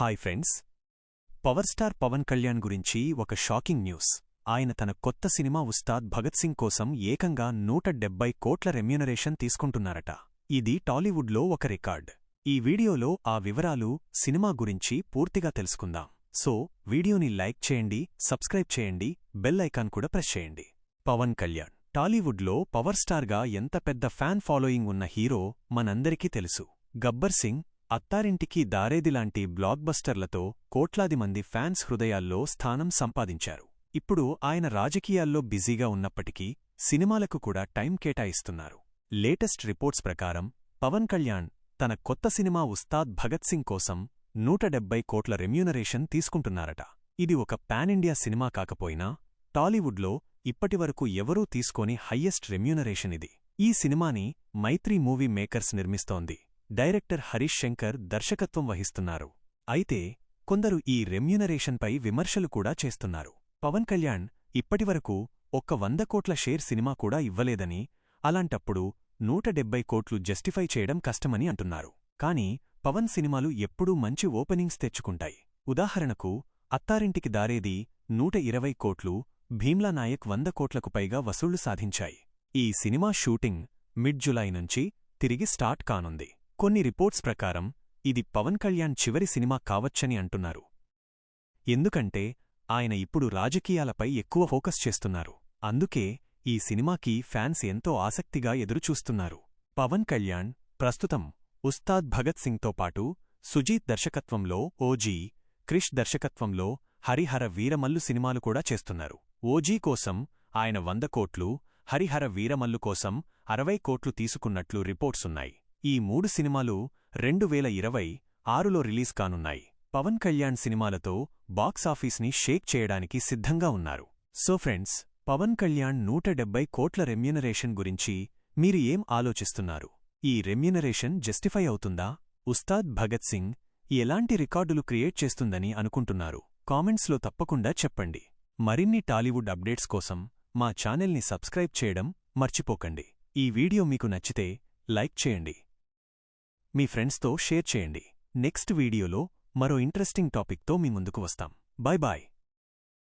Hi friends. Power star Pawan Kalyan గురించి ఒక shocking news. ఆయన తన కొత్త సినిమా ఉస్తాద్ భగత్ సింగ్ కోసం ఏకంగా నూట డెబ్బై కోట్ల రెమ్యూనరేషన్ తీసుకుంటున్నారట. ఇది టాలీవుడ్లో ఒక రికార్డ్. ఈ వీడియోలో ఆ వివరాలు సినిమా గురించి పూర్తిగా తెలుసుకుందాం. సో వీడియోని లైక్ చేయండి సబ్స్క్రైబ్ చేయండి బెల్ ఐకాన్ కూడా ప్రెస్ చేయండి. పవన్ కళ్యాణ్. టాలీవుడ్లో పవర్ స్టార్గా ఎంత పెద్ద ఫ్యాన్ ఫాలోయింగ్ ఉన్న హీరో మనందరికీ తెలుసు. గబ్బర్ సింగ్ అత్తారింటికి దారేదిలాంటి బ్లాక్బస్టర్లతో కోట్లాది మంది ఫ్యాన్స్ హృదయాల్లో స్థానం సంపాదించారు. ఇప్పుడు ఆయన రాజకీయాల్లో బిజీగా ఉన్నప్పటికీ సినిమాలకు కూడా టైం కేటాయిస్తున్నారు. లేటెస్ట్ రిపోర్ట్స్ ప్రకారం పవన్ కళ్యాణ్ తన కొత్త సినిమా ఉస్తాద్ భగత్ సింగ్ కోసం నూట డెబ్బై కోట్ల రెమ్యూనరేషన్ తీసుకుంటున్నారట. ఇది ఒక పాన్ ఇండియా సినిమా కాకపోయినా టాలీవుడ్లో ఇప్పటివరకు ఎవరూ తీసుకోని హయ్యెస్ట్ రెమ్యూనరేషన్ ఇది. ఈ సినిమాని మైత్రి మూవీ మేకర్స్ నిర్మిస్తోంది. డైరెక్టర్ హరీష్ శంకర్ దర్శకత్వం వహిస్తున్నారు. అయితే కొందరు ఈ రెమ్యూనరేషన్పై విమర్శలు కూడా చేస్తున్నారు. పవన్ కళ్యాణ్ ఇప్పటివరకు ఒక్క వంద కోట్ల షేర్ సినిమా కూడా ఇవ్వలేదని అలాంటప్పుడు నూట డెబ్బై కోట్లు జస్టిఫై చేయడం కష్టమని అంటున్నారు. కాని పవన్ సినిమాలు ఎప్పుడూ మంచి ఓపెనింగ్స్ తెచ్చుకుంటాయి. ఉదాహరణకు అత్తారింటికి దారేది నూట ఇరవై కోట్లు భీమ్లా నాయక్ వంద కోట్లకు పైగా వసూళ్ళు సాధించాయి. ఈ సినిమా షూటింగ్ మిడ్ జులై నుంచి తిరిగి స్టార్ట్ కానుంది. కొన్ని రిపోర్ట్స్ ప్రకారం ఇది పవన్ కళ్యాణ్ చివరి సినిమా కావచ్చని అంటున్నారు. ఎందుకంటే ఆయన ఇప్పుడు రాజకీయాలపై ఎక్కువ ఫోకస్ చేస్తున్నారు. అందుకే ఈ సినిమాకి ఫ్యాన్స్ ఎంతో ఆసక్తిగా ఎదురుచూస్తున్నారు. పవన్ కళ్యాణ్ ప్రస్తుతం ఉస్తాద్ భగత్ సింగ్తో పాటు సుజీత్ దర్శకత్వంలో ఓజీ క్రిష్ దర్శకత్వంలో హరిహర వీరమల్లు సినిమాలు కూడా చేస్తున్నారు. ఓజీ కోసం ఆయన వంద కోట్లు హరిహర వీరమల్లు కోసం అరవై కోట్లు తీసుకున్నట్లు రిపోర్ట్సున్నాయి ఈ మూడు సినిమాలు రెండు వేల ఇరవై ఆరులో రిలీజ్ కానున్నాయి. పవన్ కళ్యాణ్ సినిమాలతో బాక్సాఫీస్ని షేక్ చేయడానికి సిద్ధంగా ఉన్నారు. సో ఫ్రెండ్స్ పవన్ కళ్యాణ్ నూట డెబ్బై కోట్ల రెమ్యునరేషన్ గురించి మీరు ఏం ఆలోచిస్తున్నారు? ఈ రెమ్యునరేషన్ జస్టిఫై అవుతుందా? ఉస్తాద్ భగత్ సింగ్ ఎలాంటి రికార్డులు క్రియేట్ చేస్తుందని అనుకుంటున్నారు? కామెంట్స్లో తప్పకుండా చెప్పండి. మరిన్ని టాలీవుడ్ అప్డేట్స్ కోసం మా ఛానల్ని సబ్స్క్రైబ్ చేయడం మర్చిపోకండి. ఈ వీడియో మీకు నచ్చితే లైక్ చేయండి. మీ ఫ్రెండ్స్తో షేర్ చేయండి. నెక్స్ట్ వీడియోలో మరో ఇంట్రెస్టింగ్ టాపిక్తో మీ ముందుకు వస్తాం. Bye bye.